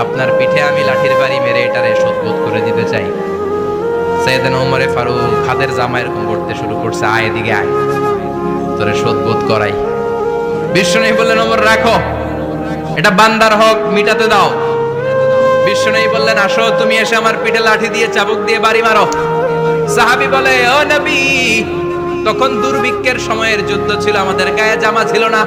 আপনার পিঠে আমি লাঠির বাড়ি মেরে এটারে শোধবোধ করে দিতে চাই। সৈয়দান ওমরে ফারুক হাতের জামা এরকম করতে শুরু করছে, আয় এদিকে আয়। তোরে শোধবোধ করাই। বিশ্বনবী বললেন, ওমর, রাখো। এটা বান্দার হক, মিটাতে দাও। বিশ্বনবী বললেন, আসো, তুমি এসে আমার পিঠে লাঠি দিয়ে চাবুক দিয়ে বাড়ি মারো। সাহাবী বলে, ও নবী, তখন দুর্ভিক্ষের সময়ের যুদ্ধ ছিল, আমাদের গায়ে জামা ছিল না।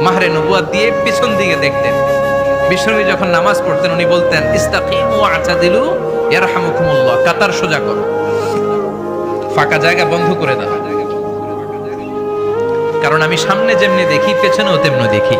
মাহরে নবুয়া দিয়ে পিছন দিকে দেখতেন। বিশ্বনবী যখন নামাজ পড়তেন, উনি বলতেন, ইস্তাকিমু আতাদিলু ইয়ারহামুকুমুল্লাহ। কাতার সোজা করো। ফাঁকা জায়গা বন্ধ করে দাও। কারণ আমি সামনে যেমনি দেখি, পেছনেও তেমনি দেখি।